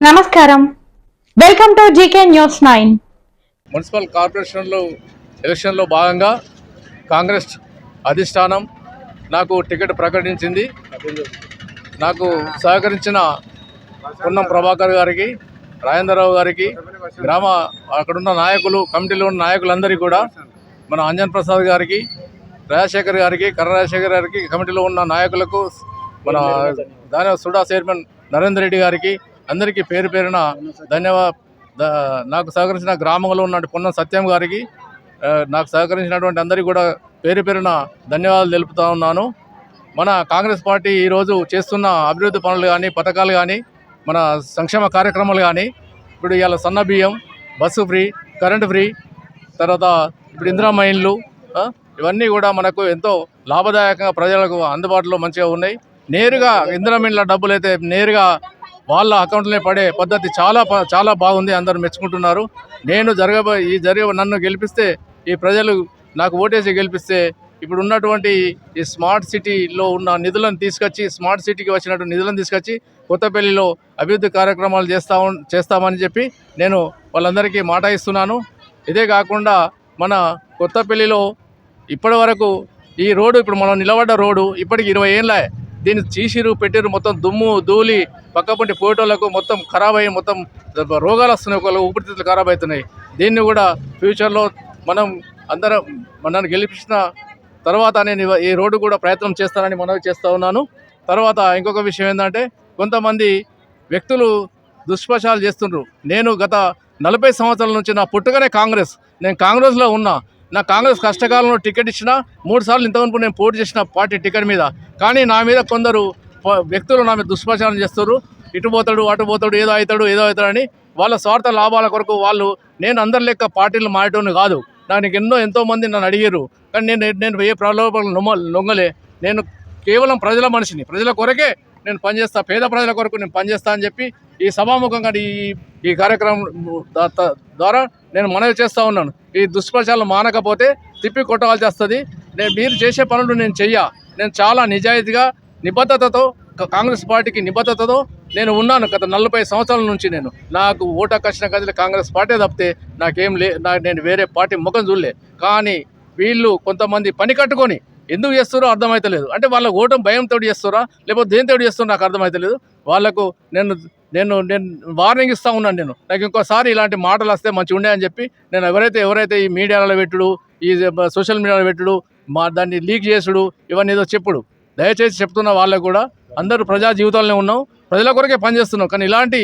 నమస్కారం. Welcome to GK news nine municipal కార్పొరేషన్లో ఎలక్షన్లో భాగంగా కాంగ్రెస్ అధిష్టానం నాకు టికెట్ ప్రకటించింది. నాకు సహకరించిన పున్నం ప్రభాకర్ గారికి రాజేంద్రరావు గారికి గ్రామ అక్కడున్న నాయకులు కమిటీలో ఉన్న నాయకులందరికీ కూడా మన అంజన్ ప్రసాద్ గారికి రాజశేఖర్ గారికి కర్ర రాజశేఖర్ గారికి కమిటీలో ఉన్న నాయకులకు మన దాని సుడా చైర్మన్ నరేందర్ రెడ్డి గారికి అందరికీ పేరు పేరున ధన్యవాద నాకు సహకరించిన గ్రామంలో ఉన్న పొన్నం సత్యం గారికి నాకు సహకరించినటువంటి అందరికీ కూడా పేరు పేరున ధన్యవాదాలు తెలుపుతా ఉన్నాను. మన కాంగ్రెస్ పార్టీ ఈరోజు చేస్తున్న అభివృద్ధి పనులు కానీ పథకాలు కానీ మన సంక్షేమ కార్యక్రమాలు కానీ ఇప్పుడు ఇవాళ సన్న బియ్యం బస్సు ఫ్రీ కరెంటు ఫ్రీ తర్వాత ఇప్పుడు ఇందిరా మైన్లు ఇవన్నీ కూడా మనకు ఎంతో లాభదాయకంగా ప్రజలకు అందుబాటులో మంచిగా ఉన్నాయి. నేరుగా ఇందిరా మైన్ల డబ్బులు అయితే నేరుగా వాళ్ళ అకౌంట్లోనే పడే పద్ధతి చాలా చాలా బాగుంది. అందరూ మెచ్చుకుంటున్నారు. నేను జరగబో ఈ జరిగే నన్ను గెలిపిస్తే ఈ ప్రజలు నాకు ఓటేసి గెలిపిస్తే ఇప్పుడు ఉన్నటువంటి ఈ స్మార్ట్ సిటీలో ఉన్న నిధులను తీసుకొచ్చి స్మార్ట్ సిటీకి వచ్చినటువంటి నిధులను తీసుకొచ్చి కొత్తపల్లిలో అభివృద్ధి కార్యక్రమాలు చేస్తా చేస్తామని చెప్పి నేను వాళ్ళందరికీ మాట ఇస్తున్నాను. ఇదే కాకుండా మన కొత్తపల్లిలో ఇప్పటి వరకు ఈ రోడ్డు ఇప్పుడు మనం నిలబడ్డ రోడ్డు ఇప్పటికి ఇరవై ఏళ్ళ దీన్ని చీసిరు పెట్టిరు మొత్తం దుమ్ము ధూళి పక్కపంటి ఫోటోలకు మొత్తం ఖరాబ్ అయ్యి మొత్తం రోగాలు వస్తున్నాయి ఒకళ్ళు ఊపిరితిత్తులు ఖరాబ్ అవుతున్నాయి. దీన్ని కూడా ఫ్యూచర్లో మనం అందరం మనల్ని గెలిపించిన తర్వాత నేను ఈ రోడ్డు కూడా ప్రయత్నం చేస్తానని మనవి చేస్తూ ఉన్నాను. తర్వాత ఇంకొక విషయం ఏంటంటే కొంతమంది వ్యక్తులు దుష్పశాలు చేస్తుండ్రు. నేను గత నలభై సంవత్సరాల నుంచి నా పుట్టుకనే కాంగ్రెస్. నేను కాంగ్రెస్లో ఉన్నా. నా కాంగ్రెస్ కష్టకాలంలో టికెట్ ఇచ్చిన మూడు సార్లు ఇంతవరకు నేను పోటీ చేసిన పార్టీ టికెట్ మీద. కానీ నా మీద కొందరు వ్యక్తులు నా మీద దుష్ప్రచారం చేస్తారు. ఇటు పోతాడు అటు పోతాడు ఏదో అవుతాడు ఏదో అవుతాడని వాళ్ళ స్వార్థ లాభాల కొరకు వాళ్ళు నేను అందరి లెక్క పార్టీలు మారటం కాదు. నాకు ఎన్నో ఎంతో మంది నన్ను అడిగారు. కానీ నేను నేను ఏ ప్రలోభాలు నొమ్మ లొంగలే నేను కేవలం ప్రజల మనిషిని. ప్రజల కొరకే నేను పనిచేస్తా పేద ప్రజల కొరకు నేను పనిచేస్తా అని చెప్పి ఈ సభాముఖంగా ఈ ఈ కార్యక్రమం ద్వారా నేను మనవి చేస్తూ ఉన్నాను. ఈ దుష్ప్రచారాలు మానకపోతే తిప్పి కొట్టవలసి వస్తుంది. నేను మీరు చేసే పనులు నేను చెయ్య. నేను చాలా నిజాయితీగా నిబద్ధతతో కాంగ్రెస్ పార్టీకి నిబద్ధతతో నేను ఉన్నాను గత నలభై సంవత్సరాల నుంచి నేను. నాకు ఓటకు వచ్చిన గదిలో కాంగ్రెస్ పార్టీ తప్పితే నాకేం లే నేను వేరే పార్టీ ముఖం చూడలే. కానీ వీళ్ళు కొంతమంది పని కట్టుకొని ఎందుకు చేస్తారో అర్థమైతలేదు. అంటే వాళ్ళ ఓటం భయంతో చేస్తారా లేకపోతే దేనితో చేస్తారో నాకు అర్థమైతలేదు. వాళ్ళకు నేను నేను నేను వార్నింగ్ ఇస్తా ఉన్నాను నేను. నాకు ఇంకోసారి ఇలాంటి మాటలు వస్తే మంచిగా ఉండే అని చెప్పి నేను ఎవరైతే ఎవరైతే ఈ మీడియాలో పెట్టుడు ఈ సోషల్ మీడియాలో పెట్టుడు మా దాన్ని లీక్ చేసుడు ఇవన్నీ ఏదో చెప్పుడు. దయచేసి చెప్తున్న వాళ్ళకు కూడా అందరూ ప్రజా జీవితాలనే ఉన్నాం. ప్రజల కొరకే పనిచేస్తున్నాం కానీ ఇలాంటి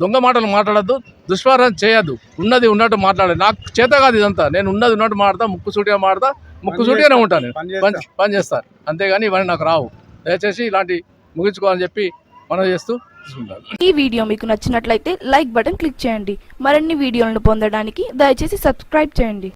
దొంగ మాటలు మాట్లాడద్దు దుష్పారం చేయొద్దు. ఉన్నది ఉన్నట్టు మాట్లాడాలి. నాకు చేత కాదు ఇదంతా. నేను ఉన్నది ఉన్నట్టు మాడతా ముక్కు సూటిగా మాడతా ముక్కు సూటిగానే ఉంటాను పని పని చేస్తాను అంతేగాని ఇవన్నీ నాకు రావు. దయచేసి ఇలాంటి ముగించుకోవాలని చెప్పి మనం చేస్తూ ఈ వీడియో మీకు నచ్చినట్లయితే లైక్ బటన్ క్లిక్ చేయండి. మరిన్ని వీడియోలను పొందడానికి దయచేసి సబ్స్క్రైబ్ చేయండి.